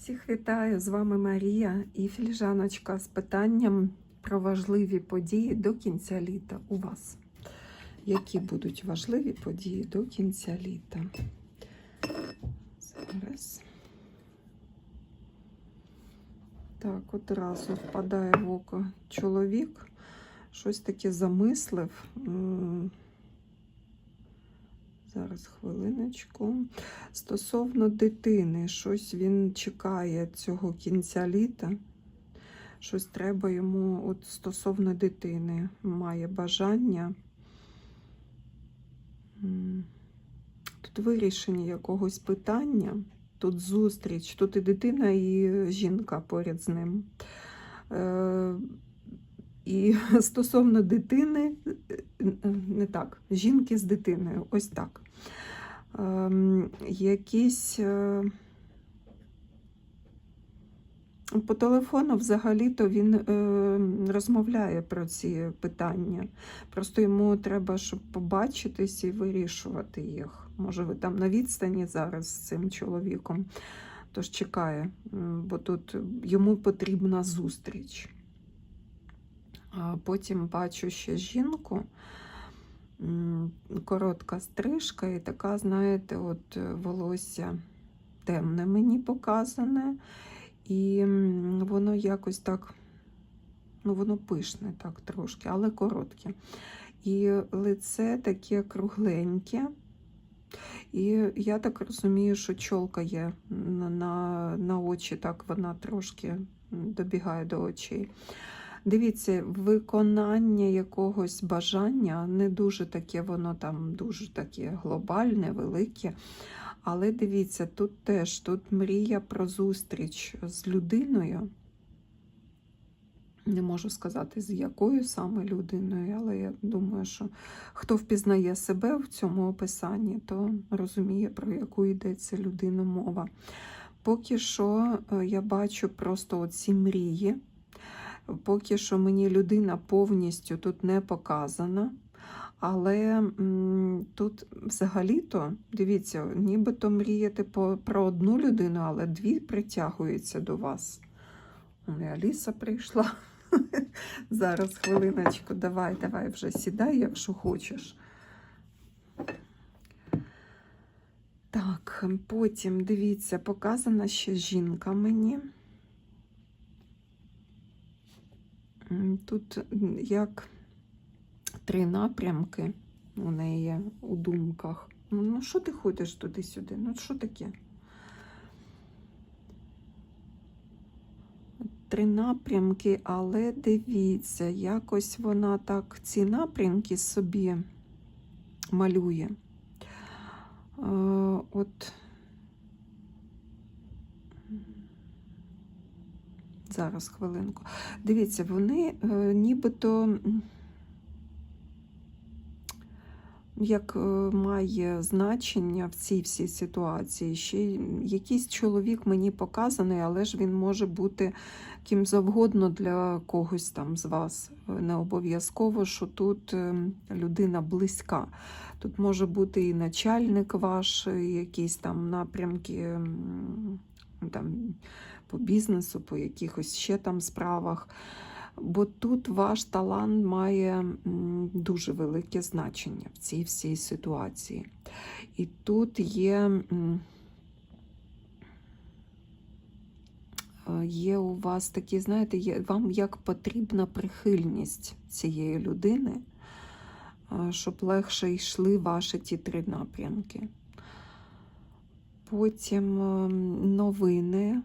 Всіх вітаю! З вами Марія і філіжаночка з питанням про важливі події до кінця літа у вас. Які будуть важливі події до кінця літа? Зараз. Так, одразу впадає в око чоловік, щось таке замислив. Зараз хвилиночку. Стосовно дитини, щось він чекає цього кінця літа. Щось треба йому, от стосовно дитини, має бажання. Тут вирішення якогось питання, тут зустріч, тут і дитина, і жінка поряд з ним. Е, і стосовно дитини, е, не так, жінки з дитиною, ось так. Ем, якісь е, по телефону взагалі-то він е, розмовляє про ці питання. Просто йому треба, щоб побачитись і вирішувати їх. Може, ви там на відстані зараз з цим чоловіком, тож чекає, бо тут йому потрібна зустріч. А потім бачу ще жінку, коротка стрижка, і така, знаєте, от е, волосся темне мені показане, і воно якось так, ну, воно пишне так трошки, але коротке. І лице таке кругленьке. І я так розумію, що чолка є на, на, на очі, так вона трошки добігає до очей. Дивіться, виконання якогось бажання не дуже таке, воно там дуже таке глобальне, велике. Але дивіться, тут теж тут мрія про зустріч з людиною. Не можу сказати, з якою саме людиною, але я думаю, що хто впізнає себе в цьому описанні, то розуміє, про яку йдеться людину мова. Поки що е, я бачу просто оці мрії. Поки що мені людина повністю тут не показана. Але тут взагалі-то, дивіться, нібито мріяти по, про одну людину, але дві притягуються до вас. І Аліса прийшла. Зараз хвилиночку, давай, давай вже сідай, якщо хочеш. Так, потім дивіться, показана ще жінка мені. Тут як три напрямки у неї у думках. Ну, ну що ти ходиш туди-сюди? Ну, що таке? Три напрямки, але дивіться, якось вона так ці напрямки собі малює. Е, от зараз хвилинку. Дивіться, вони е, нібито як е, має значення в цій всій ситуації. Ще якийсь чоловік мені показаний, але ж він може бути ким завгодно для когось там з вас. Е, Не обов'язково, що тут людина близька. Тут може бути і начальник ваш, і якісь там напрямки там, по бізнесу, по якихось ще там справах. Бо тут ваш талант має дуже велике значення в цій всій ситуації. І тут є, е, є у вас такі, знаєте, є, вам як потрібна прихильність цієї людини, е, щоб легше йшли ваші ті три напрямки. Потім ем, новини.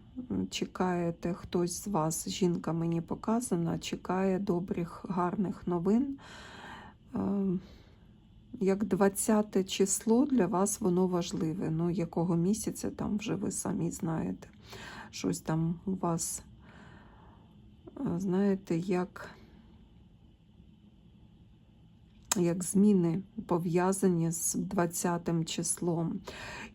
Чекаєте хтось з вас, жінка мені показана, чекає добрих, гарних новин. Ем, Як 20 число для вас воно важливе. Ну, якого місяця там вже ви самі знаєте. Щось там у вас, е, знаєте, як як зміни пов'язані з 20 числом.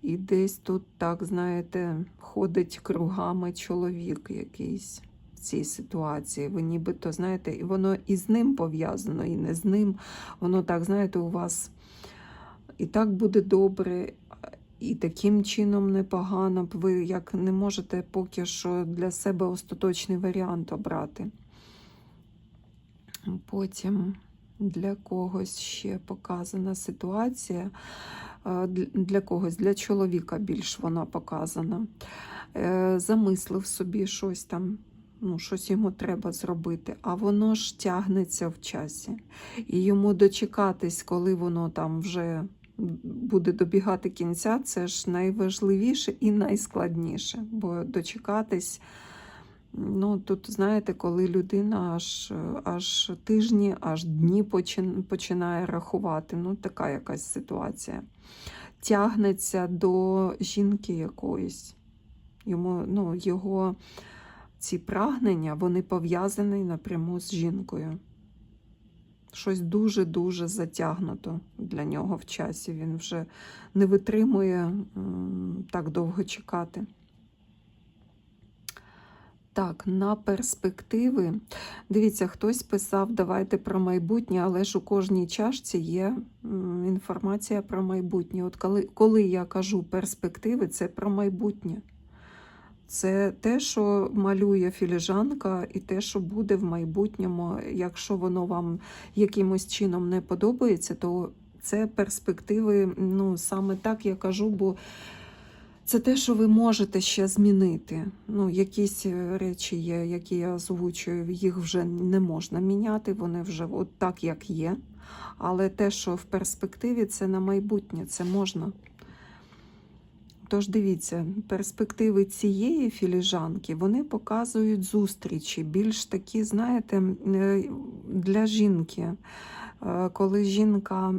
І десь тут, так, знаєте, ходить кругами чоловік якийсь в цій ситуації. Ви нібито, знаєте, і воно і з ним пов'язано, і не з ним. Воно так, знаєте, у вас і так буде добре, і таким чином непогано ви як не можете поки що для себе остаточний варіант обрати. Потім для когось ще показана ситуація. е, Для когось, для чоловіка більш вона показана. Е, Замислив собі щось там, ну, щось йому треба зробити, а воно ж тягнеться в часі. І йому дочекатись, коли воно там вже буде добігати кінця, це ж найважливіше і найскладніше. Бо дочекатись, ну тут знаєте, коли людина аж, аж тижні, аж дні починає рахувати, ну така якась ситуація. Тягнеться до жінки якоїсь. Йому, ну, його ці прагнення вони пов'язані напряму з жінкою. Щось дуже-дуже затягнуто для нього в часі. Він вже не витримує так довго чекати. Так, на перспективи. Дивіться, хтось писав, давайте про майбутнє, але ж у кожній чашці є інформація про майбутнє. От коли, коли я кажу перспективи, це про майбутнє. Це те, що малює філіжанка, і те, що буде в майбутньому. Якщо воно вам якимось чином не подобається, то це перспективи, ну саме так я кажу, бо це те, що ви можете ще змінити. Ну, якісь е, речі є, які я озвучую, їх вже не можна міняти, вони вже от так, як є. Але те, що в перспективі, це на майбутнє, це можна. Тож дивіться, перспективи цієї філіжанки вони показують зустрічі, більш такі, знаєте, е, для жінки. Е, Коли жінка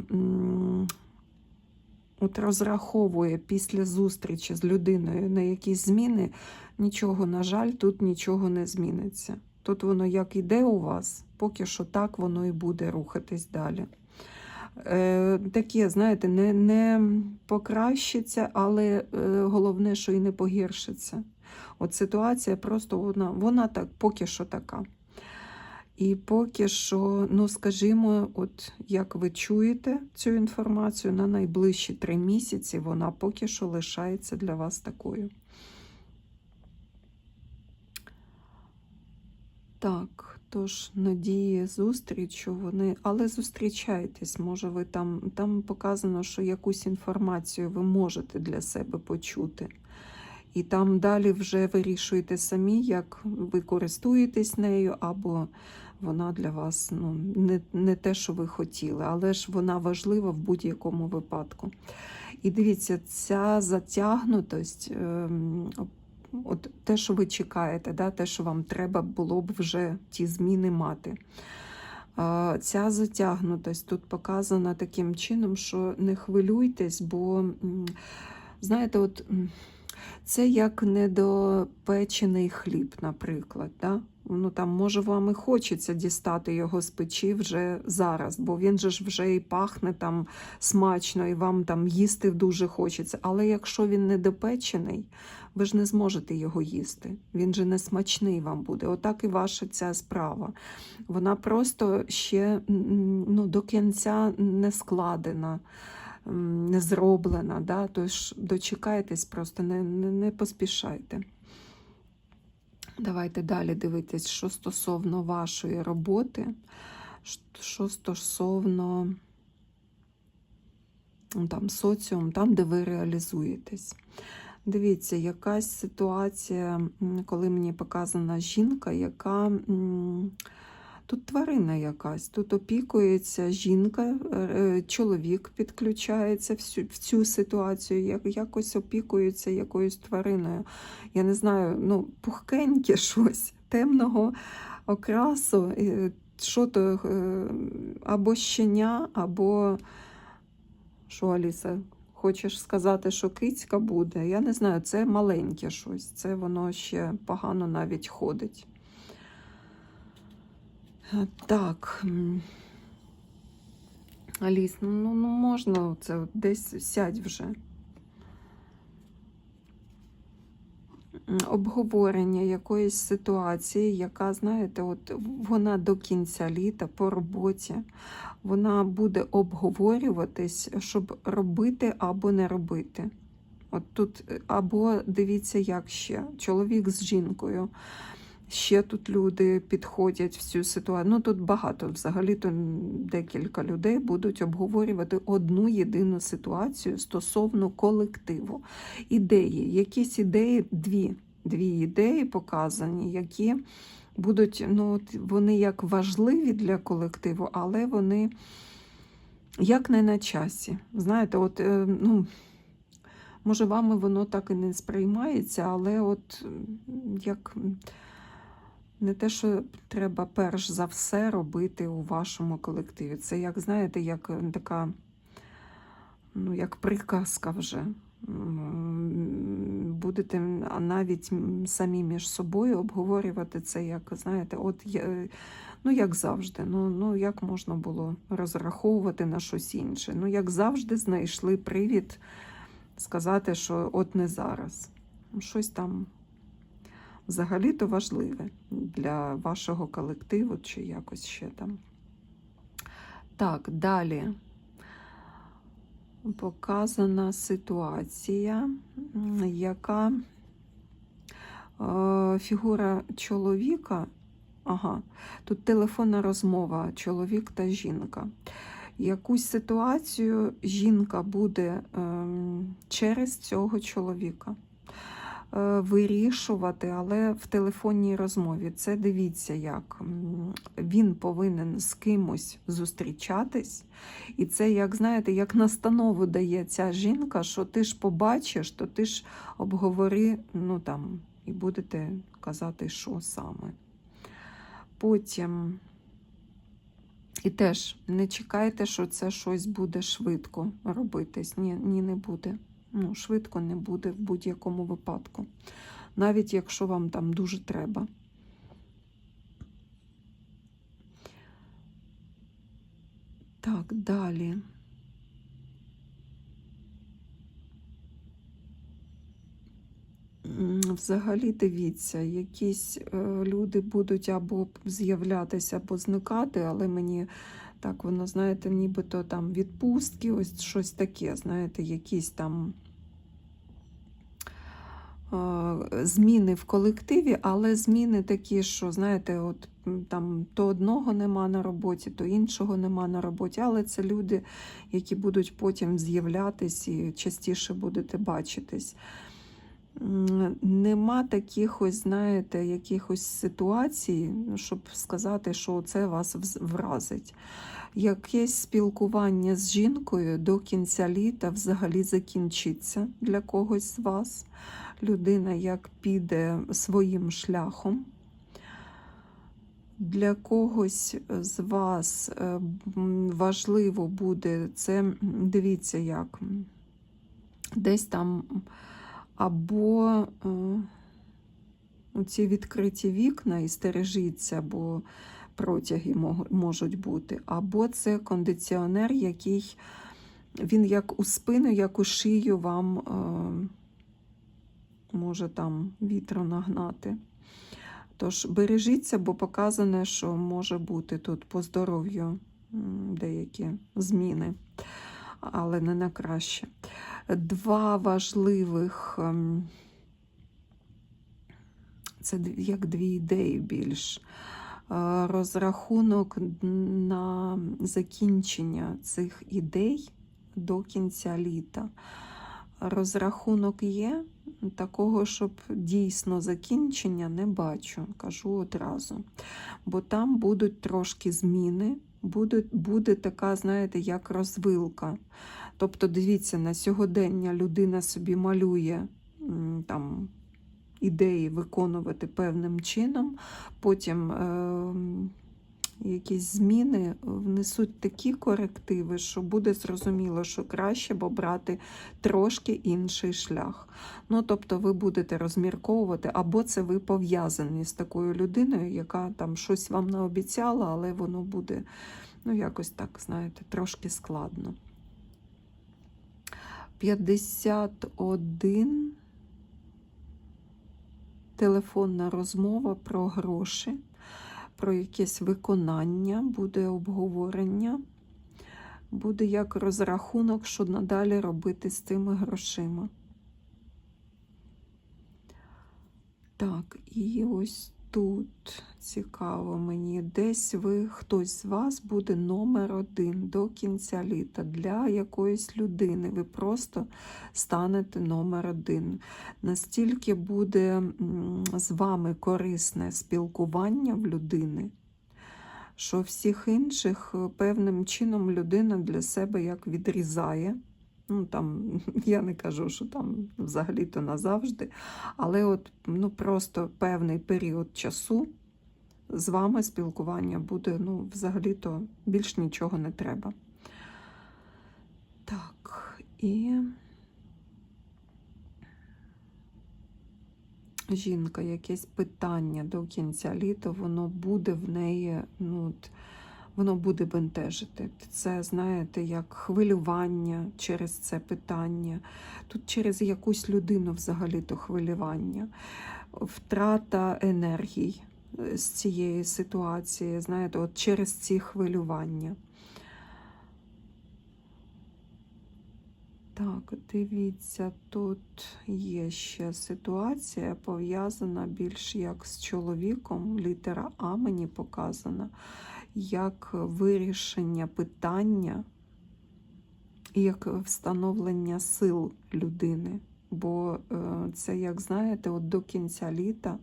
от розраховує після зустрічі з людиною на якісь зміни, нічого, на жаль, тут нічого не зміниться. Тут воно як іде у вас, поки що так воно і буде рухатись далі. Е, таке, знаєте, не, не покращиться, але е, головне, що і не погіршиться. От ситуація просто вона, вона так, поки що така. І поки що, ну скажімо, от як ви чуєте цю інформацію, на найближчі три місяці вона поки що лишається для вас такою. Так, тож надії зустрічу вони, але зустрічайтесь, може ви там, там показано, що якусь інформацію ви можете для себе почути. І там далі вже вирішуєте самі, як ви користуєтесь нею, або вона для вас ну, не, не те, що ви хотіли, але ж вона важлива в будь-якому випадку. І дивіться, ця затягнутость, ем, от те, що ви чекаєте, да, те, що вам треба було б вже ті зміни мати. Ця затягнутость тут показана таким чином, що не хвилюйтесь, бо, знаєте, от це як недопечений хліб, наприклад. Да? Ну, там, може, вам і хочеться дістати його з печі вже зараз, бо він же ж вже і пахне там смачно, і вам там їсти дуже хочеться. Але якщо він недопечений, ви ж не зможете його їсти. Він же не смачний вам буде. Отак і ваша ця справа. Вона просто ще ну, до кінця не складена, не зроблена. Да? Тож дочекайтесь, просто не, не, не поспішайте. Давайте далі дивитись, що стосовно вашої роботи, що стосовно ну, там, соціум, там, де ви реалізуєтесь. Дивіться, якась ситуація, коли мені показана жінка, яка тут тварина якась, тут опікується жінка, е, чоловік підключається в цю, в цю ситуацію, як, якось опікується якоюсь твариною. Я не знаю, ну, пухкеньке щось, темного окрасу, е, що то е, або щеня, або що, Аліса, хочеш сказати, що кицька буде? Я не знаю, це маленьке щось, це воно ще погано навіть ходить. Е, Так. Аліс, ну, ну ну, можна це десь сядь вже. Обговорення якоїсь ситуації, яка, знаєте, от вона до кінця літа по роботі, вона буде обговорюватись, щоб робити або не робити. От тут е, або дивіться, як ще чоловік з жінкою. Ще тут люди підходять в цю ситуацію. Ну тут багато взагалі то декілька людей будуть обговорювати одну єдину ситуацію стосовно колективу. Ідеї, якісь ідеї, дві, дві ідеї показані, які будуть, ну вони як важливі для колективу, але вони як не на часі. Знаєте, от е, ну. Може, вами воно так і не сприймається, але от як не те, що треба перш за все робити у вашому колективі. Це як, знаєте, як е, така, ну, як приказка вже. Будете навіть самі між собою обговорювати це, як, знаєте, от ну, як завжди. Ну, ну, як можна було розраховувати на щось інше? Ну, як завжди, знайшли привід сказати, що от не зараз. Щось там взагалі-то важливе для вашого колективу чи якось ще там. Так, далі показана ситуація, яка е, фігура чоловіка. Ага, тут телефонна розмова чоловік та жінка. Якусь ситуацію жінка буде ем, через цього чоловіка вирішувати, але в телефонній розмові. Це дивіться, як він повинен з кимось зустрічатись. І це, як знаєте, як настанову дає ця жінка, що ти ж побачиш, то ти ж обговори, ну там, і будете казати, що саме. Потім. І теж не чекайте, що це щось буде швидко робитись. Ні, ні, не буде. Ну, швидко не буде в будь-якому випадку. Навіть якщо вам там дуже треба. Так, далі. Взагалі дивіться, якісь е, люди будуть або з'являтися, або зникати, але мені так воно, знаєте, нібито там відпустки, ось щось таке, знаєте, якісь там зміни в колективі, але зміни такі, що, знаєте, от там то одного нема на роботі, то іншого нема на роботі, але це люди, які будуть потім з'являтись і частіше будете бачитись. Нема таких ось, знаєте, якихось ситуацій, ну, щоб сказати, що це вас вразить. Якесь спілкування з жінкою до кінця літа взагалі закінчиться для когось з вас. Людина як піде своїм шляхом. Для когось з вас е, важливо буде це, дивіться, як десь там або е, ці відкриті вікна і стережіться, бо протяги можуть бути, або це кондиціонер, який він як у спину, як у шию вам е, може там вітру нагнати. Тож бережіться, бо показане, що може бути тут по здоров'ю деякі зміни, але не на краще. Два важливих, ем, це як дві ідеї більш. Е, Розрахунок на закінчення цих ідей до кінця літа. Розрахунок є, такого, щоб дійсно закінчення не бачу, кажу одразу. Бо там будуть трошки зміни, буде, буде така, знаєте, як розвилка. Тобто, дивіться, на сьогодення людина собі малює там ідеї виконувати певним чином, потім е, якісь зміни внесуть такі корективи, що буде зрозуміло, що краще б обрати трошки інший шлях. Ну, тобто, ви будете розмірковувати, або це ви пов'язані з такою людиною, яка там щось вам наобіцяла, але воно буде, ну, якось так, знаєте, трошки складно. 51 телефонна розмова про гроші, про якесь виконання, буде обговорення, буде як розрахунок, що надалі робити з тими грошима. Так, і ось тут цікаво мені, десь ви, хтось з вас буде номер один до кінця літа для якоїсь людини. Ви просто станете номер один. Настільки буде з вами корисне спілкування в людини, що всіх інших е, певним чином людина для себе як відрізає. Ну, там, я не кажу, що там взагалі-то назавжди, але от ну, просто певний період часу з вами спілкування буде, ну, взагалі-то більш нічого не треба. Так, і жінка, якесь питання до кінця літа, воно буде в неї, ну, от, воно буде бентежити. Це, знаєте, як хвилювання через це питання. Тут через якусь людину взагалі-то хвилювання, втрата енергій е, з цієї ситуації, знаєте, от через ці хвилювання. Так, дивіться, тут є ще ситуація пов'язана більш як з чоловіком. Літера А мені показана як вирішення питання, і як встановлення сил людини. Бо е, це, як знаєте, от до кінця літа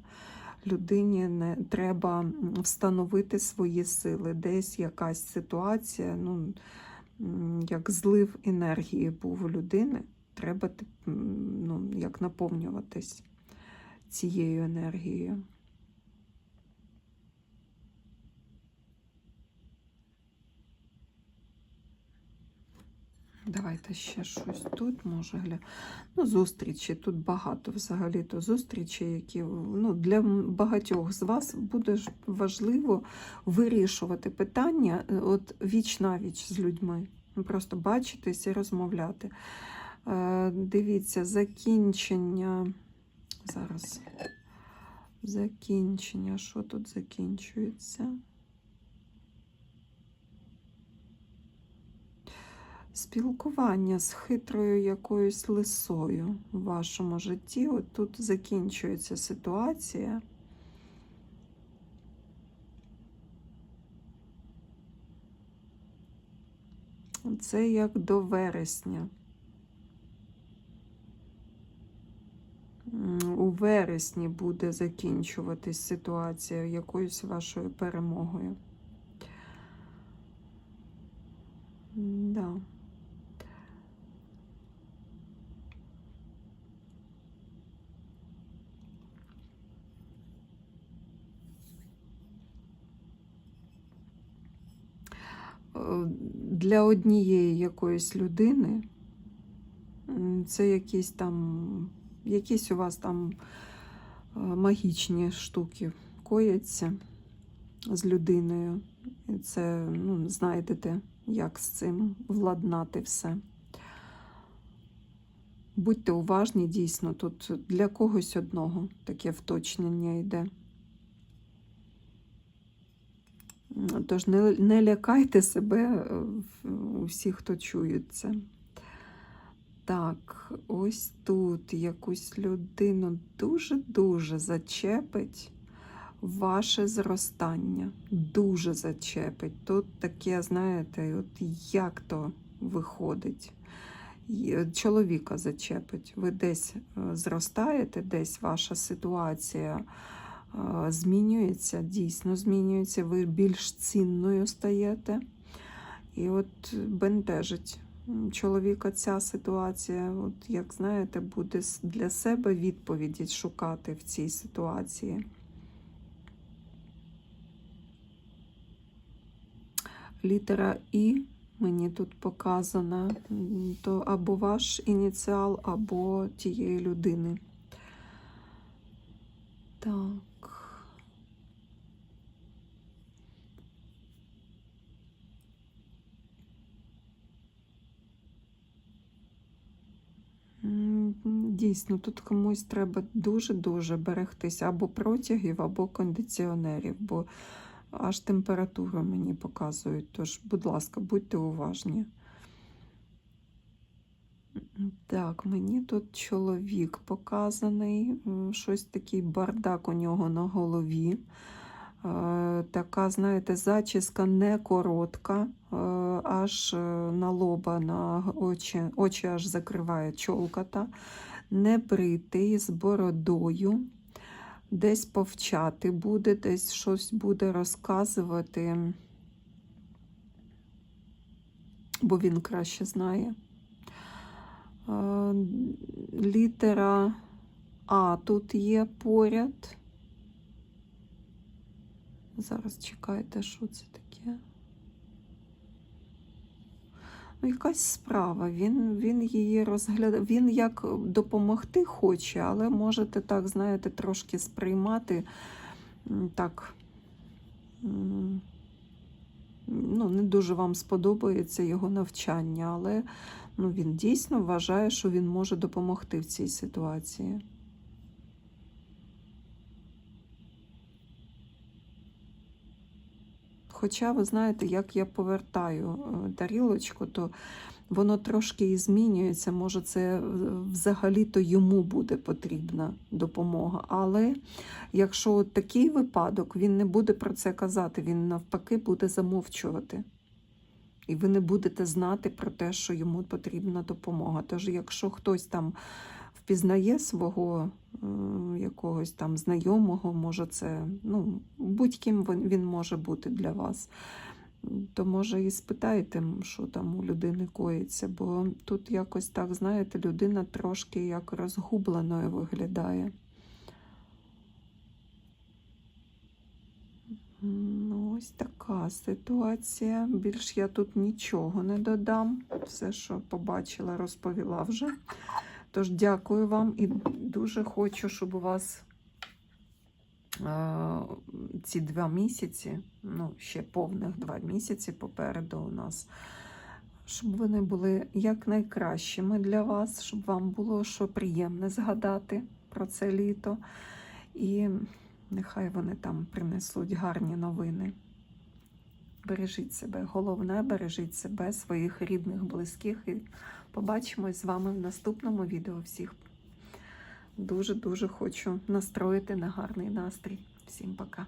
людині не треба встановити свої сили. Десь якась ситуація, ну, як злив енергії був у людини, треба ну, як наповнюватись цією енергією. Давайте ще щось тут може гля. Ну, зустрічі. Тут багато взагалі-то зустрічі, які ну, для багатьох з вас буде важливо вирішувати питання е, от віч на віч з людьми. Ну, Просто бачитись і розмовляти. Е, Дивіться, закінчення. Зараз. Закінчення. Що тут закінчується? Спілкування з хитрою якоюсь лисою в вашому житті. От тут закінчується ситуація. Це як до вересня. У вересні буде закінчуватись ситуація якоюсь вашою перемогою. Да. Е, Для однієї якоїсь людини це якісь там, якісь у вас там е, магічні штуки кояться з людиною. І це, ну, знайдете, як з цим владнати все. Будьте уважні, дійсно, тут для когось одного таке вточнення йде. Тож не, не лякайте себе е, в- усі, хто чують це. Так, ось тут якусь людину дуже-дуже зачепить ваше зростання. Дуже зачепить. Тут таке, знаєте, от як то виходить. Чоловіка зачепить. Ви десь е, зростаєте, десь ваша ситуація е, змінюється, дійсно змінюється, ви більш цінною стаєте. І от бентежить чоловіка ця ситуація, от як знаєте, буде для себе відповіді шукати в цій ситуації. Літера І мені тут показана, то або ваш ініціал, або тієї людини. Так. Дійсно, тут комусь треба дуже-дуже берегтися або протягів, або кондиціонерів, бо аж температуру мені показують. Тож, будь ласка, будьте уважні. Так, мені тут чоловік показаний, щось такий бардак у нього на голові. Е, Така, знаєте, зачіска не коротка, аж е, на лоба, на очі, очі аж закриває чолката, не бритий, з бородою. Десь повчати буде, десь щось буде розказувати, бо він краще знає. Е, Літера А тут є поряд. Зараз чекайте, що це таке. Ну, якась справа. Він, він її розглядає. Він як допомогти хоче, але можете так, знаєте, трошки сприймати так. Ну, не дуже вам сподобається його навчання, але ну, він дійсно вважає, що він може допомогти в цій ситуації. Хоча, ви знаєте, як я повертаю е, тарілочку, то воно трошки і змінюється. Може, це е, взагалі-то йому буде потрібна допомога. Але якщо такий випадок, він не буде про це казати, він навпаки буде замовчувати. І ви не будете знати про те, що йому потрібна допомога. Тож, якщо хтось там впізнає свого е, якогось там знайомого, може це, ну, будь-ким він, може бути для вас, то може і спитайте, що там у людини коїться, бо тут якось так, знаєте, людина трошки як розгубленою виглядає. Ну, ось така ситуація. Більш я тут нічого не додам. Все, що побачила, розповіла вже. Тож дякую вам і дуже хочу, щоб у вас ці два місяці, ну, ще повних два місяці попереду у нас, щоб вони були якнайкращими для вас, щоб вам було що приємне згадати про це літо. І нехай вони там принесуть гарні новини. Бережіть себе. Головне, бережіть себе, своїх рідних, близьких. І побачимось з вами в наступному відео. Всіх дуже-дуже хочу настроїти на гарний настрій. Всім пока.